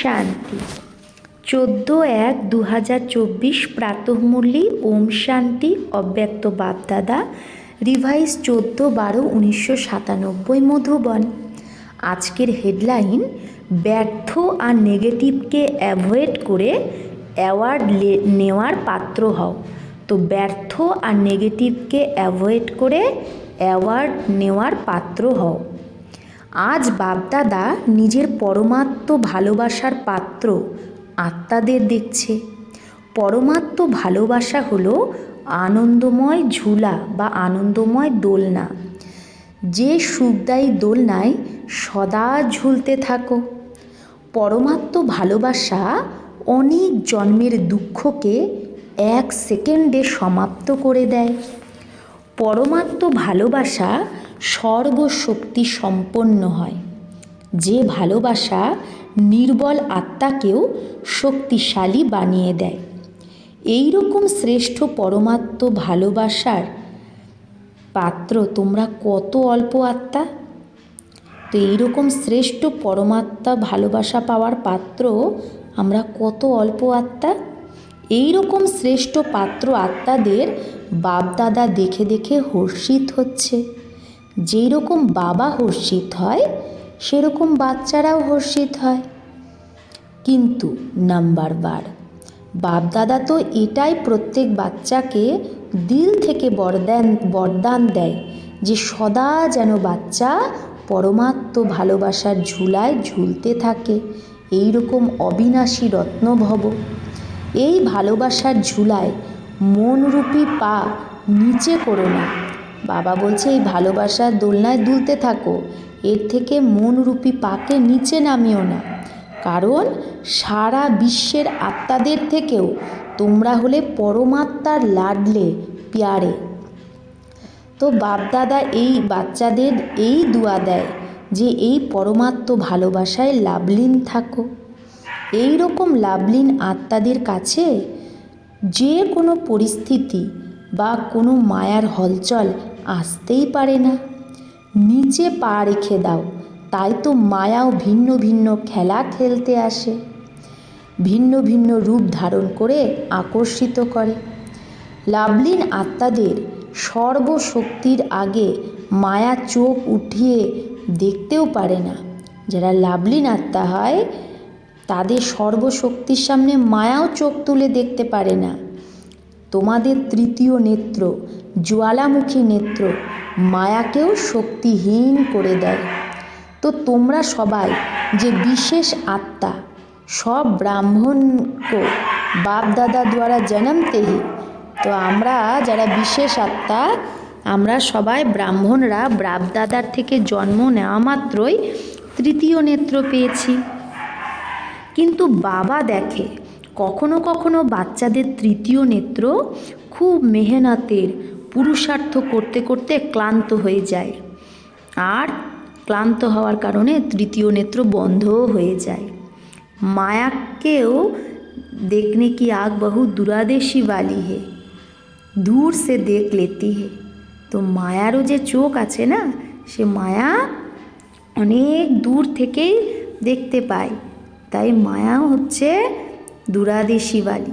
শান্তি। চোদ্দ এক দু হাজার চব্বিশ প্রাতঃমূল্যী ওম শান্তি অব্যক্ত বাপদাদা, রিভাইস চোদ্দ বারো উনিশশো সাতানব্বই মধুবন। আজকের হেডলাইন, ব্যর্থ আর নেগেটিভকে অ্যাভয়েড করে অ্যাওয়ার্ড নেওয়ার পাত্র হও। তো ব্যর্থ আর নেগেটিভকে অ্যাভয়েড করে অ্যাওয়ার্ড নেওয়ার পাত্র হও। আজ বাপদাদা নিজের পরমাত্ম ভালোবাসার পাত্র আত্মাদের দেখছে। পরমাত্ম ভালোবাসা হলো আনন্দময় ঝুলা বা আনন্দময় দোলনা। যে সুখদায়ী দোলনায় সদা ঝুলতে থাকো। পরমাত্ম ভালোবাসা অনেক জন্মের দুঃখকে এক সেকেন্ডে সমাপ্ত করে দেয়। পরমাত্ম ভালোবাসা সর্বশক্তি সম্পন্ন হয়। যে ভালোবাসা নির্বল আত্মাকেও শক্তিশালী বানিয়ে দেয়। এই রকম শ্রেষ্ঠ পরমাত্ম ভালোবাসার পাত্র তোমরা কত অল্প আত্মা? তো এইরকম শ্রেষ্ঠ পরমাত্মা ভালোবাসা পাওয়ার পাত্র আমরা কত অল্প আত্মা? এই রকম শ্রেষ্ঠ পাত্র আত্মাদের বাপদাদা দেখে দেখে হর্ষিত হচ্ছে। যেই রকম বাবা হর্ষিত হয়, সেরকম বাচ্চারাও হর্ষিত হয়। কিন্তু নাম্বার বার, বাপদাদা তো এটাই প্রত্যেক বাচ্চাকে দিল থেকে বরদান বরদান দেয় যে সদা যেন বাচ্চা পরমাত্ম ভালোবাসার ঝুলায় ঝুলতে থাকে এই রকম অবিনাশী রত্নভব। এই ভালোবাসার ঝুলায় মনরূপী পা নিচে করো না। বাবা বলছে, এই ভালোবাসার দোলনায় দুলতে থাকো, এর থেকে মনরূপী পাকে নিচে নামিও না। কারণ সারা বিশ্বের আত্মাদের থেকেও তোমরা হলে পরমাত্মার লাডলে পিয়ারে। তো বাপদাদা এই বাচ্চাদের এই দুয়া দেয় যে, এই পরমাত্ম ভালোবাসায় লাভলীন থাকো। এই রকম লাভলীন আত্মাদের কাছে যে কোনো পরিস্থিতি বা কোনো মায়ার হলচল আসতেই পারে না। নিচে পা রেখে দাও, তাই তো মায়াও ভিন্ন ভিন্ন খেলা খেলতে আসে। ভিন্ন ভিন্ন রূপ ধারণ করে আকর্ষিত করে। লাভলীন আত্মাদের সর্বশক্তির আগে মায়া চোখ উঠিয়ে দেখতেও পারে না। যারা লাভলীন আত্মা হয়, তাদের সর্বশক্তির সামনে মায়াও চোখ তুলে দেখতে পারে না। তোমাদের তৃতীয় নেত্র জ্বালামুখী নেত্র, মায়াকেও শক্তিহীন করে দেয়। তো তোমরা সবাই যে বিশেষ আত্মা, সব ব্রাহ্মণ কো বাপ দাদা দ্বারা জন্মতে তো আমরা যারা বিশেষ আত্মা, আমরা সবাই ব্রাহ্মণরা বাপদাদার থেকে জন্ম নেওয়া মাত্রই তৃতীয় নেত্র পেয়েছি। কিন্তু বাবা দেখে কখনো কখনো বাচ্চাদের তৃতীয় নেত্র খুব মেহনতের পুরুষার্থ করতে করতে ক্লান্ত হয়ে যায়। আর ক্লান্ত হওয়ার কারণে তৃতীয় নেত্র বন্ধও হয়ে যায়। মায়াকেও দেখনে কি আগ বহু দুরাদেশী বালি হে। দূর সে দেখ লেতি হে। তো মায়ারও যে চোখ আছে না, সে মায়া অনেক দূর থেকেই দেখতে পায়। তাই মায়াও হচ্ছে দুরাদেশী বালি।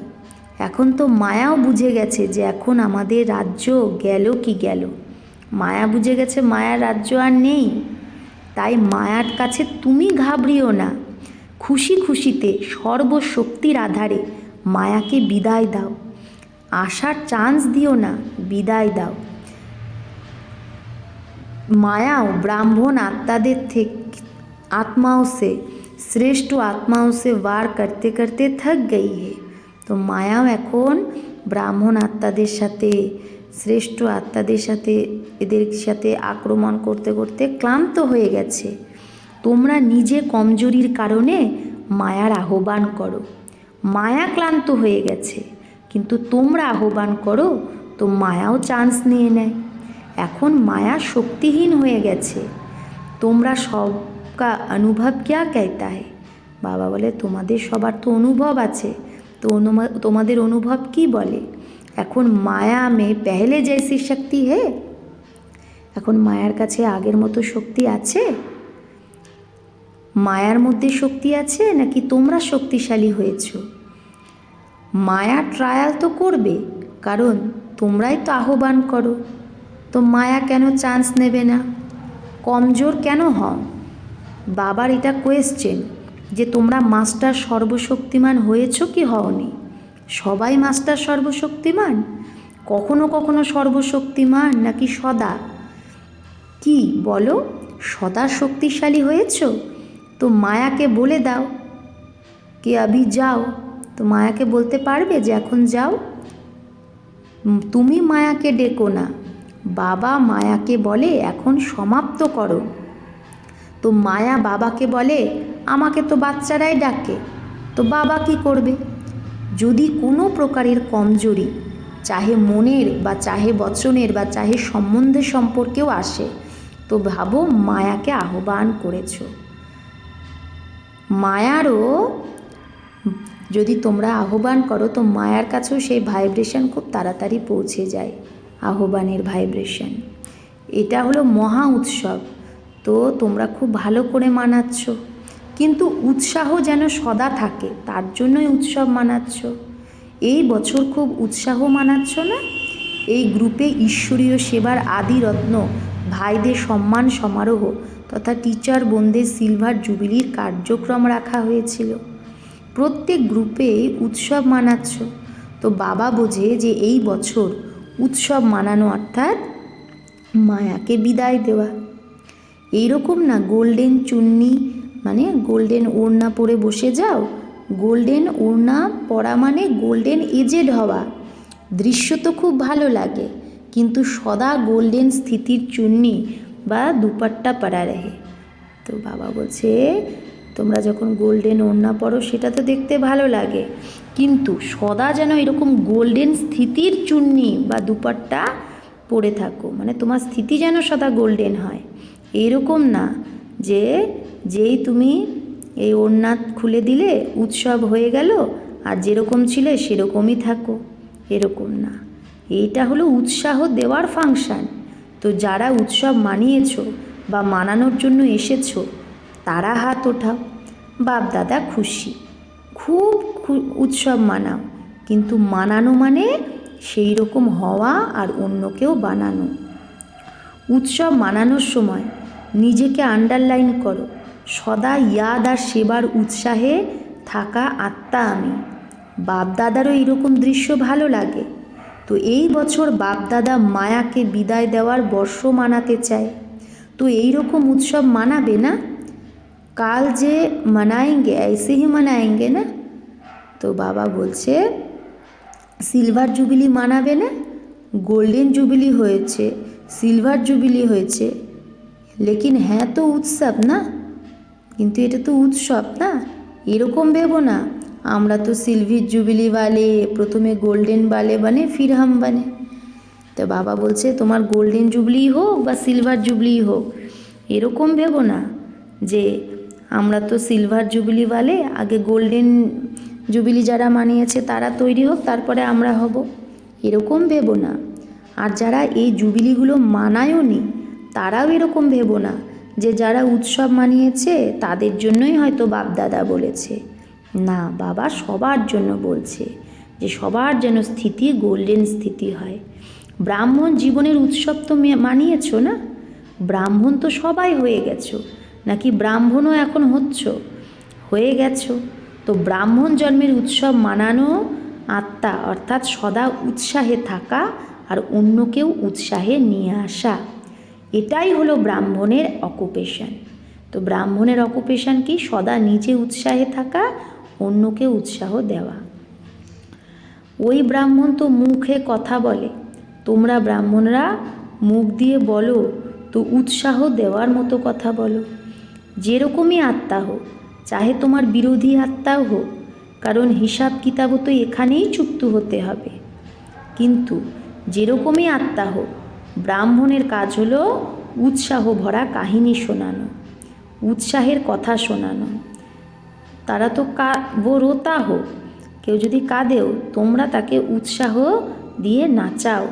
এখন তো মায়াও বুঝে গেছে যে এখন আমাদের রাজ্য গেল কি গেল। মায়া বুঝে গেছে মায়ার রাজ্য আর নেই। তাই মায়ার কাছে তুমি ঘাবড়িও না। খুশি খুশিতে সর্বশক্তির আধারে মায়াকে বিদায় দাও। আসার চান্স দিও না, বিদায় দাও। মায়াও ব্রাহ্মণ আত্মাদের থেকে আত্মাও সে, শ্রেষ্ঠ আত্মাও সে বার করতে করতে থাক गई হে। তো মায়াও এখন ব্রাহ্মণ আত্মাদের সাথে শ্রেষ্ঠ আত্মাদের সাথে এদের সাথে আক্রমণ করতে করতে ক্লান্ত হয়ে গেছে তোমরা নিজে কমজোরির কারণে মায়ার আহ্বান করো মায়া ক্লান্ত হয়ে গেছে কিন্তু তোমরা আহ্বান করো তো মায়াও চান্স নিয়ে নেয় এখন মায়া শক্তিহীন হয়ে গেছে তোমরা সবকা অনুভব ক্যা कहता है বাবা বলে তোমাদের সবার তো অনুভব আছে তো তোমাদের অনুভব কি বলে? এখন মায়া মে পেহলে জৈসি শক্তি হে। এখন মায়ার কাছে আগের মতো শক্তি আছে? মায়ার মধ্যে শক্তি আছে নাকি তোমরা শক্তিশালী হয়েছো? মায়া ট্রায়াল তো করবে, কারণ তোমরাই তো আহ্বান করো। তো মায়া কেন চান্স নেবে না? কমজোর কেন হও? বাবার এটা কোয়েশ্চেন যে তোমরা মাস্টার সর্বশক্তিমান হয়েছো কি হওনি? সবাই মাস্টার সর্বশক্তিমান? কখনো কখনো সর্বশক্তিমান নাকি সদা? কি বলো? সদা শক্তিশালী হয়েছো? তো মায়াকে বলে দাও। কে আভি যাও। তো মায়াকে বলতে পারবে যে এখন যাও। তুমি মায়াকে ডেকো না। বাবা মায়াকে বলে, এখন সমাপ্ত করো। তো মায়া বাবাকে বলে আমাকে তো বাচ্চারাই ডাকে, তো বাবা কি করবে? যদি কোনো প্রকারের কমজোরি চাহে মনের বা চাহে বচনের বা চাহে সম্বন্ধে সম্পর্কেও আসে, তো ভাবো মায়াকে আহ্বান করেছ। মায়ারও, যদি তোমরা আহ্বান করো, তো মায়ার কাছেও সেই ভাইব্রেশন খুব তাড়াতাড়ি পৌঁছে যায়, আহ্বানের ভাইব্রেশন এটা হলো মহা উৎসব, তো তোমরা খুব ভালো করে মানাচ্ছ। কিন্তু উৎসাহ যেন সদা থাকে, তার জন্যই উৎসব মানাচ্ছ। এই বছর খুব উৎসাহ মানাচ্ছ না? এই গ্রুপে ঈশ্বরীয় সেবার আদি রত্ন ভাইদের সম্মান সমারোহ তথা টিচার বোনদের সিলভার জুবিলির কার্যক্রম রাখা হয়েছিল। প্রত্যেক গ্রুপে উৎসব মানাচ্ছ। তো বাবা বোঝে যে এই বছর উৎসব মানানো অর্থাৎ মায়াকে বিদায় দেওয়া। এইরকম না, গোল্ডেন চুন্নি মানে গোল্ডেন ওড়না পরে বসে যাও। গোল্ডেন ওড়না পরা মানে গোল্ডেন এজেড হওয়া। দৃশ্য তো খুব ভালো লাগে, কিন্তু সদা গোল্ডেন স্থিতির চুন্নি বা দুপাট্টা পরা রেহে। তো বাবা বলছে, তোমরা যখন গোল্ডেন ওড়না পরো, সেটা তো দেখতে ভালো লাগে। কিন্তু সদা যেন এরকম গোল্ডেন স্থিতির চুন্নি বা দুপাট্টা পরে থাকো। মানে তোমার স্থিতি যেন সদা গোল্ডেন হয়। এরকম না যে যেই তুমি এই ওড়না খুলে দিলে উৎসব হয়ে গেল, আর যেরকম ছিলে সেরকমই থাকো। এরকম না। এইটা হলো উৎসাহ দেওয়ার ফাংশান। তো যারা উৎসব মানিয়েছো বা মানানোর জন্য এসেছ, তারা হাত ওঠাও। বাপ দাদা খুশি। খুব উৎসব মানাও। কিন্তু মানানো মানে সেই রকম হওয়া আর অন্যকেও বানানো। উৎসব মানানোর সময় নিজেকে আন্ডারলাইন করো। সদা ইয়াদ আর সেবার উৎসাহে থাকা আত্মা আমি বাপদাদারও এইরকম দৃশ্য ভালো লাগে তো এই বছর বাপদাদা মায়াকে বিদায় দেওয়ার বর্ষ মানাতে চায় তো এই রকম উৎসব মানাবে না কাল যে মানায়েঙ্গে ऐसे ही মানায়েঙ্গে না তো বাবা বলছে সিলভার জুবিলি মানাবে না গোল্ডেন জুবিলি হয়েছে সিলভার জুবিলি হয়েছে লেকিন হ্যাঁ তো উৎসব না কিন্তু এটা তো উৎসব, না? এরকম ভেবো না। আমরা তো সিলভির জুবিলি বালে, প্রথমে গোল্ডেন বালে বানে ফিরহাম বানে। তো বাবা বলছে, তোমার গোল্ডেন জুবলি হোক বা সিলভার জুবলি হোক, এরকম ভেবো না যে আমরা তো সিলভার জুবিলি বালে, আগে গোল্ডেন জুবিলি যারা মানিয়েছে তারা তৈরি হোক, তারপরে আমরা হব। এরকম ভেবো না। আর যারা এই জুবিলিগুলো মানায়ও নি, তারাও এরকম ভেবো না। যে যারা উৎসব মানিয়েছে, তাদের জন্যই হয়তো বাপদাদা বলেছে। না, বাবা সবার জন্য বলছে যে সবার যেন স্থিতি গোল্ডেন স্থিতি হয়। ব্রাহ্মণ জীবনের উৎসব তো মানিয়েছো না? ব্রাহ্মণ তো সবাই হয়ে গেছো। নাকি ব্রাহ্মণও এখন হচ্ছ? হয়ে গেছো। তো ব্রাহ্মণ জন্মের উৎসব মানানো আত্মা অর্থাৎ সদা উৎসাহে থাকা আর অন্যকেও উৎসাহে নিয়ে আসা। এটাই হলো ব্রাহ্মণের অকুপেশন তো ব্রাহ্মণের অকুপেশন কি? সদা নিজে উৎসাহে থাকা, অন্যকে উৎসাহ দেওয়া। ওই ব্রাহ্মণ তো মুখে কথা বলে। তোমরা ব্রাহ্মণরা মুখ দিয়ে বলো, তো উৎসাহ দেওয়ার মতো কথা বলো। যেরকমই আত্মা হোক, চাহে তোমার বিরোধী আত্মাও হোক, কারণ হিসাব কিতাবও তো এখানেই চুক্ত হতে হবে। কিন্তু যেরকমই আত্মা হোক ব্রাহ্মণের কাজ হলো উৎসাহ ভরা কাহিনী শোনানো, উৎসাহের কথা শোনানো। তারা তো কা রোতা হো, কেউ যদি কাঁদেও তোমরা তাকে উৎসাহ দিয়ে নাচাও।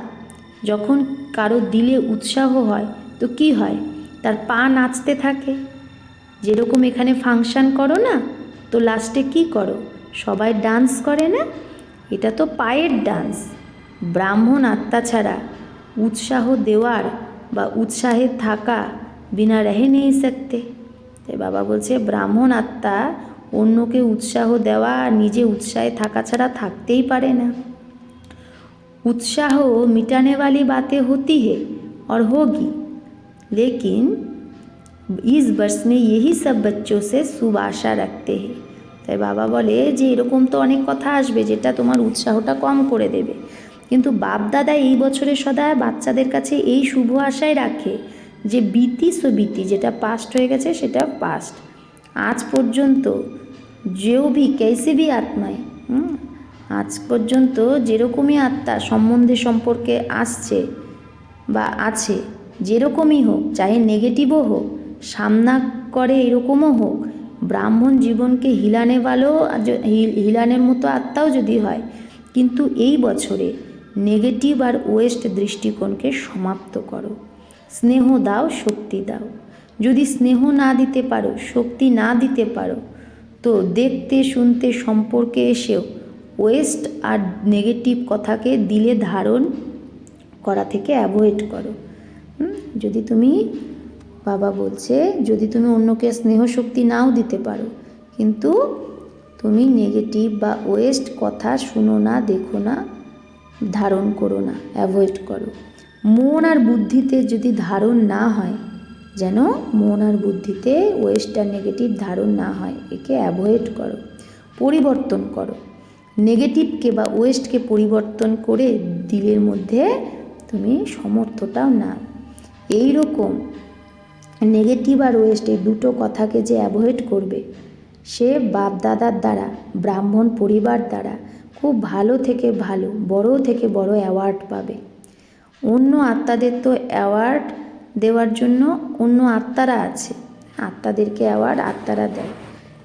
যখন কারও দিলে উৎসাহ হয়, তো কি হয়? তার পা নাচতে থাকে। যেরকম এখানে ফাংশন করো না, তো লাস্টে কি করো? সবাই ডান্স করে না? এটা তো পায়ের ডান্স। ব্রাহ্মণ আত্মা ছাড়া উৎসাহ দেওয়ার বা উৎসাহে থাকা বিনা রেহে নেই সকতে তাই বাবা বলছে ব্রাহ্মণ আত্মা অন্যকে উৎসাহ দেওয়া আর নিজে উৎসাহে থাকা ছাড়া থাকতেই পারে না उत्साह मिटाने वाली बातें होती है और होगी लेकिन इस वर्ष में यही सब बच्चों से शुभ आशा रखते हैं তাই বাবা বলে যে এরকম তো অনেক কথা আসবে যেটা তোমার উৎসাহটা কম করে দেবে কিন্তু বাপ দাদা এই বছরে সদা বাচ্চাদের কাছে এই শুভ আশায় রাখে যে বিতি সবিতি যেটা পাস্ট হয়ে গেছে সেটা পাস্ট আজ পর্যন্ত যেও ভি কেসে ভি আত্মায় আজ পর্যন্ত যেরকমই আত্মা সম্বন্ধে সম্পর্কে আসছে বা আছে, যেরকমই হোক, চাহে নেগেটিভও হোক সামনা করে এরকমও হোক, ব্রাহ্মণ জীবনকে হিলানে ভালো হিলানের মতো আত্মাও যদি হয়, কিন্তু এই বছরে নেগেটিভ আর ওয়েস্ট দৃষ্টিকোণকে সমাপ্ত করো। স্নেহ দাও, শক্তি দাও। যদি স্নেহ না দিতে পারো, শক্তি না দিতে পারো, তো দেখতে, শুনতে, সম্পর্কে এসেও ওয়েস্ট আর নেগেটিভ কথাকে দিলে ধারণ করা থেকে অ্যাভয়েড করো। যদি তুমি, বাবা বলছে, যদি তুমি অন্যকে স্নেহ শক্তি নাও দিতে পারো, কিন্তু তুমি নেগেটিভ বা ওয়েস্ট কথা শুনো না, দেখো না ধারণ করো না অ্যাভয়েড করো। মন আর বুদ্ধিতে যদি ধারণ না হয়, যেন মন আর বুদ্ধিতে ওয়েস্ট আর নেগেটিভ ধারণ না হয়, একে অ্যাভয়েড করো, পরিবর্তন করো। নেগেটিভকে বা ওয়েস্টকে পরিবর্তন করে দিলের মধ্যে তুমি সমর্থটাও না এই রকম নেগেটিভ আর ওয়েস্ট এই দুটো কথাকে যে অ্যাভয়েড করবে, সে বাপ দাদার দ্বারা, ব্রাহ্মণ পরিবার দ্বারা খুব ভালো থেকে ভালো, বড় থেকে বড় অ্যাওয়ার্ড পাবে। অন্য আত্মাদের তো অ্যাওয়ার্ড দেওয়ার জন্য অন্য আত্মারা আছে। আত্মাদেরকে অ্যাওয়ার্ড আত্মারা দেয়।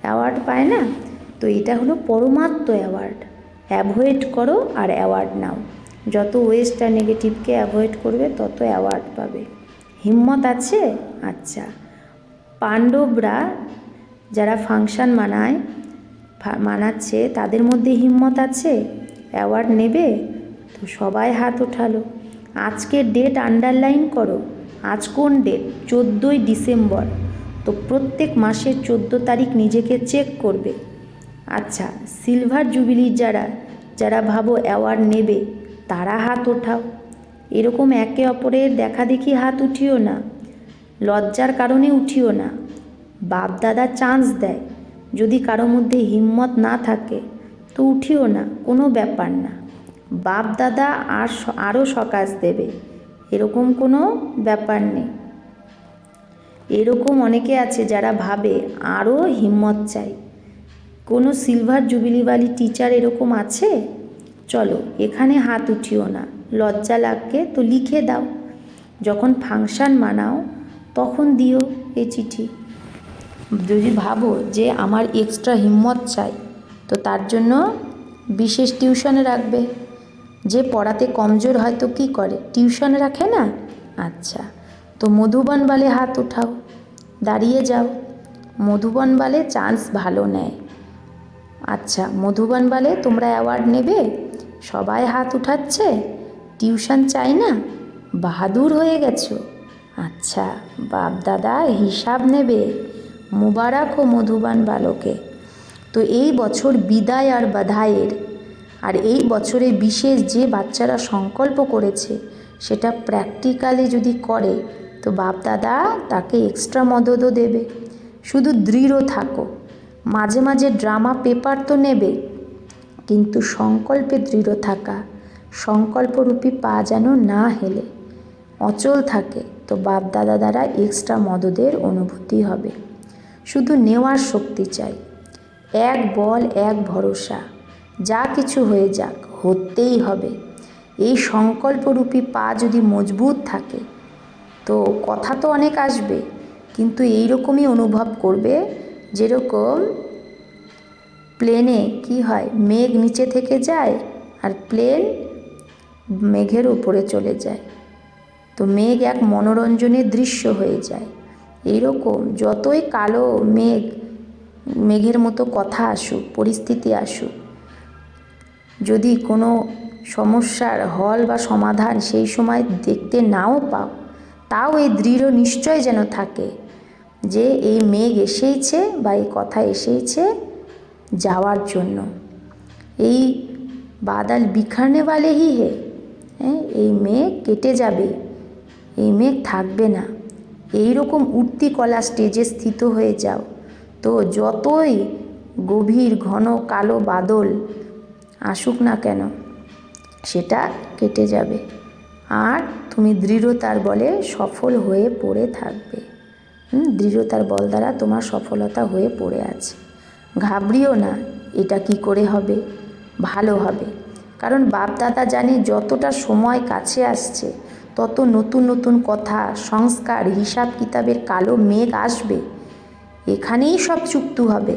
অ্যাওয়ার্ড পায় না? তো এটা হলো পরমাত্ম অ্যাওয়ার্ড অ্যাভয়েড করো আর অ্যাওয়ার্ড নাও। যত ওয়েস্ট আর নেগেটিভকে অ্যাভয়েড করবে, তত অ্যাওয়ার্ড পাবে। হিম্মত আছে? আচ্ছা। পাণ্ডবরা যারা ফাংশন মানায় মানাচ্ছে, তাদের মধ্যে হিম্মত আছে? অ্যাওয়ার্ড নেবে? তো সবাই হাত ওঠালো। আজকের ডেট আন্ডারলাইন করো। আজ কোন ডেট? চোদ্দোই ডিসেম্বর। তো প্রত্যেক মাসের চোদ্দ তারিখ নিজেকে চেক করবে। আচ্ছা সিলভার জুবিলি যারা যারা ভাবো অ্যাওয়ার্ড নেবে, তারা হাত ওঠাও। এরকম একে অপরের দেখা দেখি হাত উঠিও না। লজ্জার কারণে উঠিও না। বাপ দাদা চান্স দেয়। যদি কারও মধ্যে হিম্মত না থাকে, তো উঠিও না, কোনো ব্যাপার না। বাপ, দাদা আর আরও সকাশ দেবে, এরকম কোনো ব্যাপার নেই। এরকম অনেকে আছে যারা ভাবে আরও হিম্মত চাই। কোনো সিলভার জুবিলিওয়ালি টিচার এরকম আছে? চলো, এখানে হাত উঠিও না, লজ্জা লাগকে তো লিখে দাও। যখন ফাংশন মানাও, তখন দিও এই চিঠি। যদি ভাবো যে আমার এক্সট্রা হিম্মত চাই, তো তার জন্য বিশেষ টিউশনে রাখবে। যে পড়াতে কমজোর হয়তো কি করে? টিউশনে রাখে না? আচ্ছা তো মধুবন বালে হাত উঠাও, দাঁড়িয়ে যাও। মধুবন বালে চান্স ভালো নেয়। আচ্ছা মধুবন বালে তোমরা অ্যাওয়ার্ড নেবে? সবাই হাত উঠাচ্ছে? টিউশন চাই না? বাহাদুর হয়ে গেছো? আচ্ছা বাপ দাদা হিসাব নেবে। মুবারক ও মধুবান বালকে। তো এই বছর বিদায় আর বাধায়ের আর এই বছরে বিশেষ যে বাচ্চারা সংকল্প করেছে, সেটা প্র্যাকটিক্যালি যদি করে, তো বাপ দাদা তাকে এক্সট্রা মদতও দেবে। শুধু দৃঢ় থাকো। মাঝে মাঝে ড্রামা পেপার তো নেবে, কিন্তু সংকল্পে দৃঢ় থাকা, সংকল্পরূপী পা যেন না হেলে। অচল থাকে, তো বাপ দাদা দ্বারা এক্সট্রা মদদের অনুভূতি হবে। শুধু নেওয়ার শক্তি চাই। এক বল, এক ভরসা। যা কিছু হয়ে যাক, হতেই হবে। এই সংকল্পরূপী পা যদি মজবুত থাকে, তো কথা তো অনেক আসবে, কিন্তু এই রকমই অনুভব করবে যেরকম প্লেনে কি হয়, মেঘ নিচে থেকে যায় আর প্লেন মেঘের উপরে চলে যায়। তো মেঘ এক মনোরঞ্জনের দৃশ্য হয়ে যায়। এইরকম যতই কালো মেঘ, মেঘের মতো কথা আসুক, পরিস্থিতি আসুক, যদি কোনো সমস্যার হল বা সমাধান সেই সময় দেখতে নাও পাও, তাও এই দৃঢ় নিশ্চয় যেন থাকে যে এই মেঘ এসেইছে বা এই কথা এসেইছে যাওয়ার জন্য। এই বাদাল বিখানে বালে হি হে হ্যাঁ? এই মেঘ কেটে যাবে, এই মেঘ থাকবে না। এই রকম উঠতি কলা স্টেজে স্থিত হয়ে যাও। তো যতই গভীর, ঘন, কালো বাদল আসুক না কেন, সেটা কেটে যাবে। আর তুমি দৃঢ়তার বলে সফল হয়ে পড়ে থাকবে। দৃঢ়তার বল দ্বারা তোমার সফলতা হয়ে পড়ে আছে। ঘাবড়িও না, এটা কি করে হবে? ভালো হবে। কারণ বাপদাদা জানে যতটা সময় কাছে আসছে তত নতুন নতুন কথা, সংস্কার, হিসাব কিতাবের কালো মেঘ আসবে। এখানেই সব চুক্তু হবে।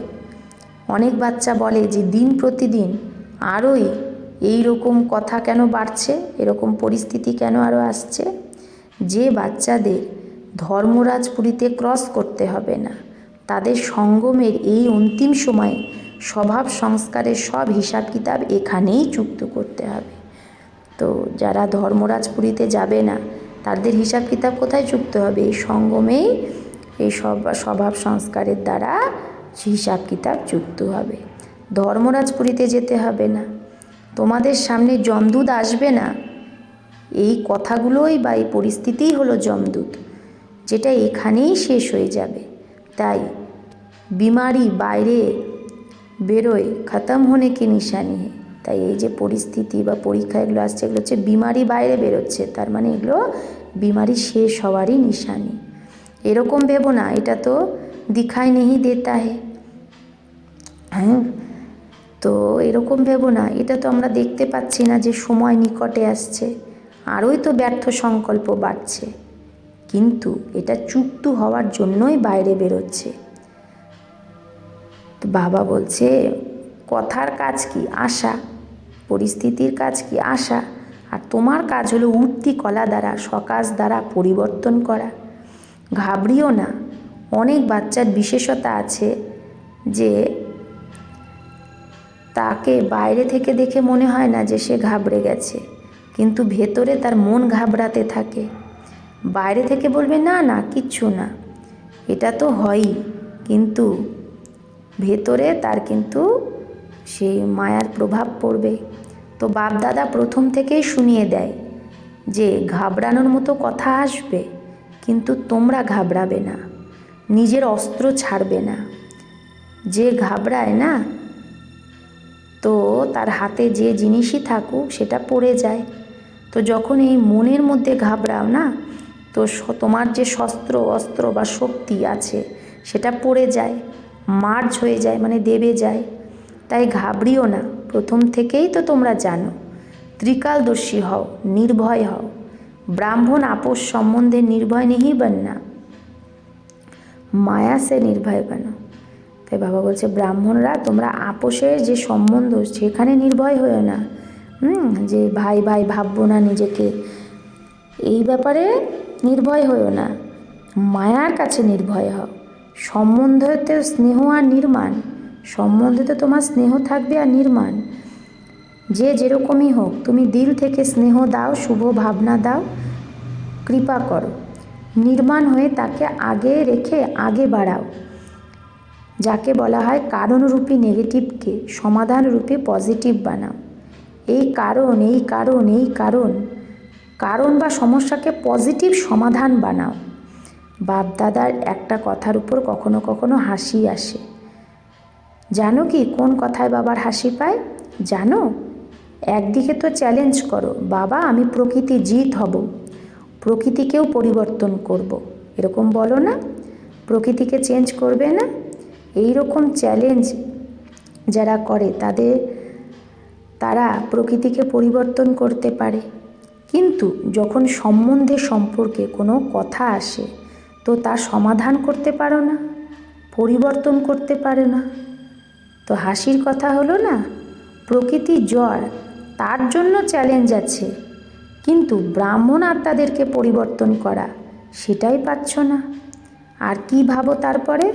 অনেক বাচ্চা বলে যে দিন প্রতিদিন আরোই এই রকম কথা কেন বাড়ছে, এরকম পরিস্থিতি কেন আরও আসছে? যে বাচ্চাদের ধর্মরাজপুরীতে ক্রস করতে হবে না, তাদের সঙ্গমের এই অন্তিম সময়ে স্বভাব সংস্কারের সব হিসাব কিতাব এখানেই চুক্ত করতে হবে। তো যারা ধর্মরাজপুরীতে যাবে না, তাদের হিসাব কিতাব কোথায় চুক্ত হবে? এই সঙ্গমেই এই সব, স্বভাব সংস্কারের দ্বারা হিসাব কিতাব যুক্ত হবে। ধর্মরাজপুরীতে যেতে হবে না। তোমাদের সামনে জমদূত আসবে না? এই কথাগুলোই বা এই পরিস্থিতিই হলো জমদূত যেটা এখানেই শেষ হয়ে যাবে। তাই বিমারি বাইরে বেরোয়, খতম হনে কি নিশানি। হে তাই এই যে পরিস্থিতি বা পরীক্ষা এগুলো আসছে, এগুলো হচ্ছে বিমারি বাইরে বেরোচ্ছে, তার মানে এগুলো বিমারি শেষ হওয়ারই নিশানি। এরকম ভেবো না, এটা তো দিখাই নেহি দেতা হে। হ্যাঁ তো এরকম ভেবো না, এটা তো আমরা দেখতে পাচ্ছি না যে সময় নিকটে আসছে। আরোই তো ব্যর্থ সংকল্প বাড়ছে, কিন্তু এটা চুক্তু হওয়ার জন্যই বাইরে বেরোচ্ছে। বাবা বলছে, কথার কাজ কি? আশা। পরিস্থিতির কাজ কি আশা? আর তোমার কাজ হলো উঠতি কলা দ্বারা, সকাশ দ্বারা পরিবর্তন করা। ঘাবড়িও না। অনেক বাচ্চার বিশেষতা আছে যে তাকে বাইরে থেকে দেখে মনে হয় না যে সে ঘাবড়ে গেছে। কিন্তু ভেতরে তার মন ঘাবড়াতে থাকে। বাইরে থেকে বলবে, না না, কিচ্ছু না। এটা তো হয়ই। কিন্তু ভেতরে তার কিন্তু সেই মায়ার প্রভাব পড়বে। তো বাপদাদা প্রথম থেকেই শুনিয়ে দেয় যে ঘাবড়ানোর মতো কথা আসবে, কিন্তু তোমরা ঘাবড়াবে না, নিজের অস্ত্র ছাড়বে না। যে ঘাবড়ায় না, তো তার হাতে যে জিনিসই থাকুক সেটা পড়ে যায়। তো যখন এই মনের মধ্যে ঘাবড়াও না, তো তোমার যে শস্ত্র, অস্ত্র বা শক্তি আছে সেটা পড়ে যায়, মার্জ হয়ে যায় মানে দেবে যায়। তাই ঘাবড়িও না। প্রথম থেকেই তো তোমরা জানো। ত্রিকালদর্শী হও, নির্ভয় হও। ব্রাহ্মণ আপোষ সম্বন্ধে নির্ভয় নেই না। মায়া সে নির্ভয় বানো। তাই বাবা বলছে, ব্রাহ্মণরা, তোমরা আপোষের যে সম্বন্ধ, সেখানে নির্ভয় হয়েও না। হুম, যে ভাই ভাই ভাববো না নিজেকে। এই ব্যাপারে নির্ভয় হয়েও না। মায়ার কাছে নির্ভয় হও। সম্বন্ধতে স্নেহ আর নির্মাণ। সম্বন্ধে তো তোমার স্নেহ থাকবে আর নির্মাণ। যে যেরকমই হোক, তুমি দিল থেকে স্নেহ দাও, শুভ ভাবনা দাও, কৃপা করো। নির্মাণ হয়ে তাকে আগে রেখে আগে বাড়াও। যাকে বলা হয় কারণরূপী নেগেটিভকে সমাধানরূপে পজিটিভ বানাও। এই কারণ এই কারণ এই কারণ। কারণ বা সমস্যাকে পজিটিভ সমাধান বানাও। বাপদাদার একটা কথার উপর কখনো কখনো হাসি আসে। জানো কি কোন কথায় বাবার হাসি পায়? জানো? একদিকে তো চ্যালেঞ্জ করো, বাবা আমি প্রকৃতি জিত হব। প্রকৃতিকেও পরিবর্তন করব। এরকম বলো না? প্রকৃতিকে চেঞ্জ করবে না? এই রকম চ্যালেঞ্জ যারা করে, তাদের, তারা প্রকৃতিকে পরিবর্তন করতে পারে। কিন্তু যখন সম্বন্ধে সম্পর্কে কোনো কথা আসে, তো তার সমাধান করতে পারো না, পরিবর্তন করতে পারে না। তো হাসির কথা হলো না, প্রকৃতি জ্বর, তার জন্য চ্যালেঞ্জ আছে। কিন্তু ব্রাহ্মণ আত্মাদেরকে পরিবর্তন করা, সেটাই পাচ্ছ না। আর কি ভাবো তারপরে?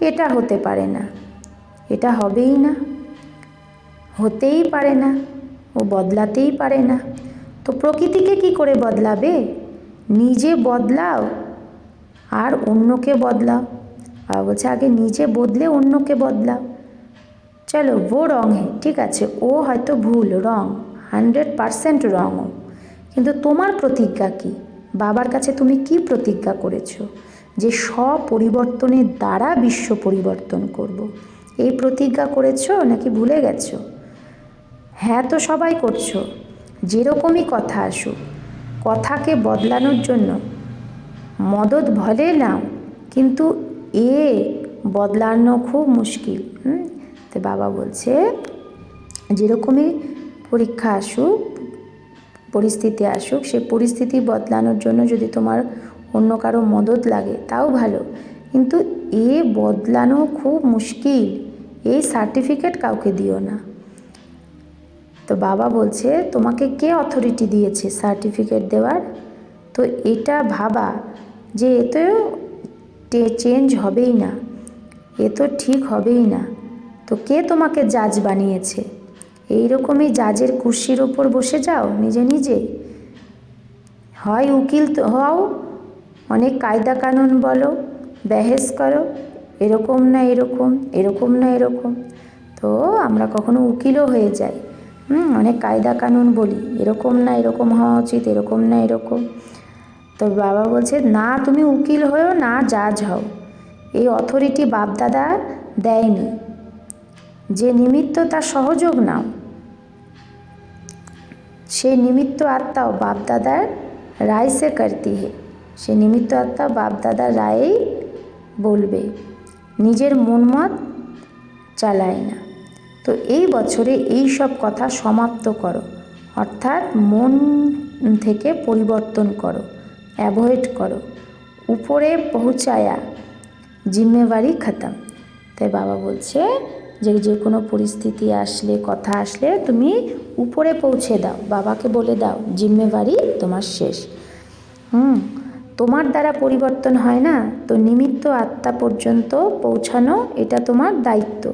এটা হতে পারে না। এটা হবেই না। হতেই পারে না। ও বদলাতেই পারে না। তো প্রকৃতিকে কি করে বদলাবে? নিজে বদলাও আর অন্যকে বদলাও। আর বলছে, আগে নিজে বদলে অন্যকে বদলাও। চলো, ও রং হে ঠিক আছে? ও হয়তো ভুল, রং, হান্ড্রেড পারসেন্ট রং কিন্তু তোমার প্রতিজ্ঞা কি? বাবার কাছে তুমি কি প্রতিজ্ঞা করেছ? যে স্বপরিবর্তনের দ্বারা বিশ্ব পরিবর্তন করব। এই প্রতিজ্ঞা করেছ নাকি ভুলে গেছো? হ্যাঁ তো সবাই করছ। যেরকমই কথা আসুক, কথাকে বদলানোর জন্য মদত ভলে নাও। কিন্তু এ বদলানো খুব মুশকিল, হুম? তো বাবা বলছে, যেরকমই পরীক্ষা আসুক, পরিস্থিতি আসুক, সে পরিস্থিতি বদলানোর জন্য যদি তোমার অন্য কারও মদত লাগে, তাও ভালো। কিন্তু এ বদলানো খুব মুশকিল। এই সার্টিফিকেট কাউকে দিও না। তো বাবা বলছে, তোমাকে কে অথরিটি দিয়েছে সার্টিফিকেট দেওয়ার? তো এটা ভাবা যে এ তো চেঞ্জ হবেই না। এ তো ঠিক হবেই না। তো কে তোমাকে জাজ বানিয়েছে? এই রকমই জাজের কুর্সির ওপর বসে যাও, নিজে নিজে। হয় উকিল হও, অনেক কায়দা কানুন বলো, বেহেস করো, এরকম না এরকম এরকম না এরকম। তো আমরা কখনো উকিলও হয়ে যাই। হুম, অনেক কায়দা কানুন বলি, এরকম না এরকম হওয়া উচিত, এরকম না এরকম। তো বাবা বলছে, না, তুমি উকিল হয়েও না জাজ হও। এই অথরিটি বাপদাদা দেয়নি। যে নিমিত্ত তার সহযোগ নাও। সে নিমিত্ত আত্মাও বাপদাদার রায় সে করতি হে। সে নিমিত্ত আত্মা বাপদাদার রায়েই বলবে, নিজের মন মত চালায় না। তো এই বছরে এই সব কথা সমাপ্ত করো, অর্থাৎ মন থেকে পরিবর্তন করো, অ্যাভয়েড করো। উপরে পৌঁছায়া জিম্মেবারি খতম। তাই বাবা বলছে যে যে কোনো পরিস্থিতি আসলে, কথা আসলে তুমি উপরে পৌঁছে দাও, বাবাকে বলে দাও জিম্মেবারি তোমার শেষ। হুম, তোমার দ্বারা পরিবর্তন হয় না? তো নিমিত্ত আত্মা পর্যন্ত পৌঁছানো এটা তোমার দায়িত্ব।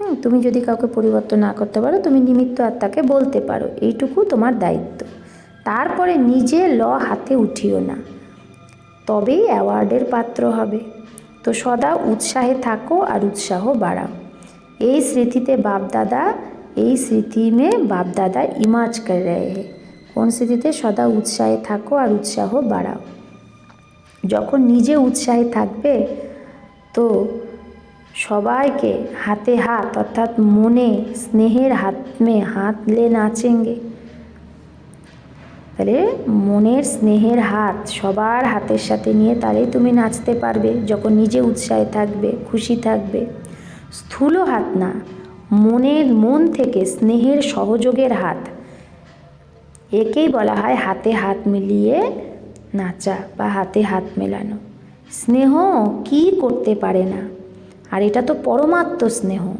হুম, তুমি যদি কাউকে পরিবর্তন না করতে পারো, তুমি নিমিত্ত আত্মাকে বলতে পারো, এইটুকু তোমার দায়িত্ব। তারপরে নিজে ল হাতে উঠিও না। তবেই অ্যাওয়ার্ডের পাত্র হবে। তো সদা উৎসাহে থাকো আর উৎসাহ বাড়াও। এই স্মৃতিতে বাপদাদা, এই স্মৃতি মে বাপদাদা ইমাজ কর রে কোন স্মৃতিতে সদা উৎসাহে থাকো আর উৎসাহ বাড়াও। যখন নিজে উৎসাহে থাকবে, তো সবাইকে হাতে হাত, অর্থাৎ মনে, স্নেহের হাত মে হাত লে নাচেঙ্গে। তাহলে মনের, স্নেহের হাত সবার হাতের সাথে নিয়ে তাহলেই তুমি নাচতে পারবে। যখন নিজে উৎসাহে থাকবে, খুশি থাকবে। স্থূল হাত না, মনের মন থেকে স্নেহের সহযোগের হাত। একেই বলা হয় হাতে হাত মিলিয়ে নাচা বা হাতে হাত মেলানো। স্নেহ কি করতে পারে না? আর এটা তো পরমাত্ম স্নেহ,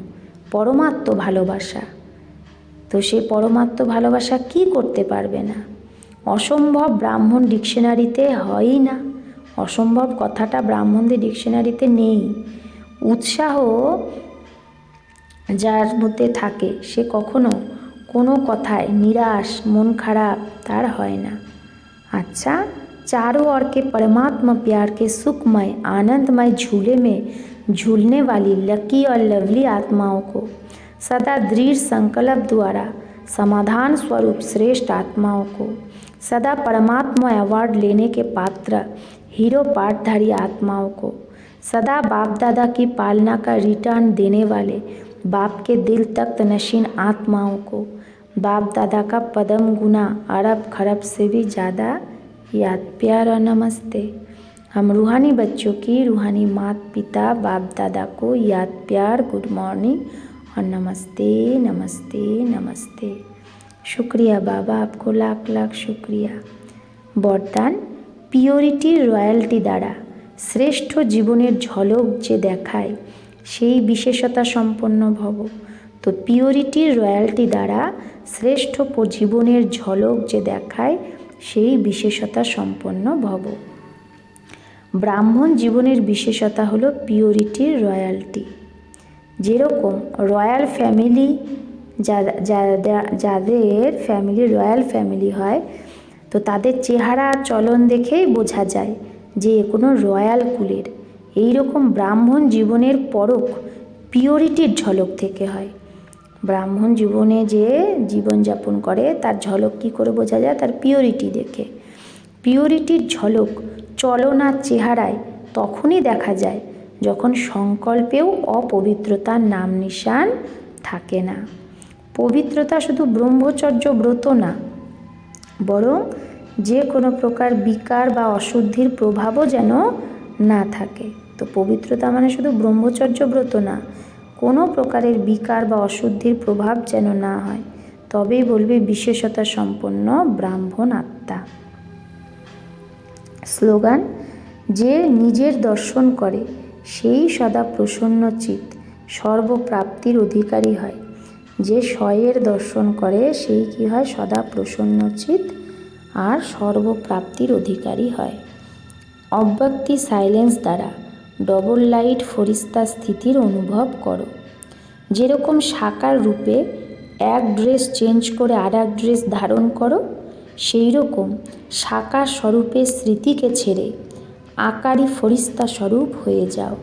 পরমাত্ম ভালোবাসা। তো সে পরমাত্ম ভালোবাসা কি করতে পারবে না? অসম্ভব ব্রাহ্মণ ডিকশনারিতে হয়ই না। অসম্ভব কথাটা ব্রাহ্মণদের ডিকশনারিতে নেই। উৎসাহ যার মধ্যে থাকে সে কখনো কোনো কথায় নিরাশ মন খারাপ তার হয় না अच्छा चारों ओर के परमात्मा प्यार के सुखमय आनंदमय झूले में झूलने वाली लकी और लवली आत्माओं को सदा दृढ़ संकल्प द्वारा समाधान स्वरूप श्रेष्ठ आत्माओं को सदा परमात्मा अवार्ड लेने के पात्र हीरो पाठधारी आत्माओं को सदा बाप दादा की पालना का रिटर्न देने वाले बाप के दिल तख्त नशीन आत्माओं को बाप दादा का पदम गुना अरब खरब से भी ज़्यादा याद प्यार और नमस्ते हम रूहानी बच्चों की रूहानी मात पिता बाप दादा को याद प्यार गुड मॉर्निंग और नमस्ते नमस्ते नमस्ते शुक्रिया बाबा आपको लाख लाख शुक्रिया বরদান পিওরিটির রয়্যালটি দ্বারা শ্রেষ্ঠ জীবনের ঝলক যে দেখায়, সেই বিশেষতা সম্পন্ন ভব। তো পিওরিটির রয়্যালটি দ্বারা শ্রেষ্ঠ জীবনের ঝলক যে দেখায়, সেই বিশেষতা সম্পন্ন ভব। ব্রাহ্মণ জীবনের বিশেষতা হলো পিওরিটির রয়্যালটি। যেরকম রয়্যাল ফ্যামিলি যাদের ফ্যামিলি, রয়্যাল ফ্যামিলি হয়, তো তাদের চেহারা, চলন দেখেই বোঝা যায় যে কোনো রয়্যাল কুলের। এই রকম ব্রাহ্মণ জীবনের পরক পিওরিটির ঝলক থেকে হয়। ব্রাহ্মণ জীবনে যে জীবনযাপন করে, তার ঝলক কী করে বোঝা যায়? তার পিওরিটি দেখে। পিওরিটির ঝলক চলন চেহারায় তখনই দেখা যায় যখন সংকল্পেও অপবিত্রতার নাম নিশান থাকে না। পবিত্রতা শুধু ব্রহ্মচর্য ব্রত না, বরং যে কোনো প্রকার বিকার বা অশুদ্ধির প্রভাবও যেন না থাকে। তো পবিত্রতা মানে শুধু ব্রহ্মচর্য ব্রত না, কোনো প্রকারের বিকার বা অশুদ্ধির প্রভাব যেন না হয়। তবেই বলবে বিশেষতা সম্পন্ন ব্রাহ্মণ আত্মা। স্লোগান, যে নিজের দর্শন করে, সেই সদা প্রসন্ন চিত সর্বপ্রাপ্তির অধিকারী হয়। যে স্বয়ের দর্শন করে, সেই কি হয়? সদা প্রসন্ন চিত আর সর্বপ্রাপ্তির অধিকারী হয়। অব্যক্তি সাইলেন্স দ্বারা ডবল লাইট ফরিস্তা স্থিতির অনুভব করো। যেরকম সাকার রূপে এক ড্রেস চেঞ্জ করে আর এক ড্রেস ধারণ করো সেই রকম সাকার স্বরূপের স্মৃতিকে ছেড়ে আকারই ফরিস্তা স্বরূপ হয়ে যাও।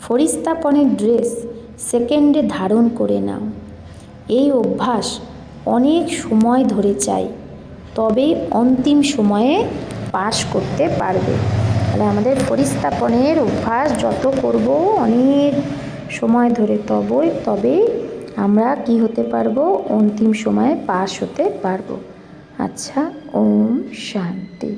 ফরিস্তাপনের ড্রেস সেকেন্ডে ধারণ করে নাও। এই অভ্যাস অনেক সময় ধরে চাই তবেই অন্তিম সময়ে পাশ করতে পারবে। তাহলে আমাদের পরিস্থাপনের অভ্যাস যত করব অনেক সময় ধরে তবই, তবেই আমরা কি হতে পারব? অন্তিম সময়ে পাশ হতে পারব। আচ্ছা ওম শান্তি।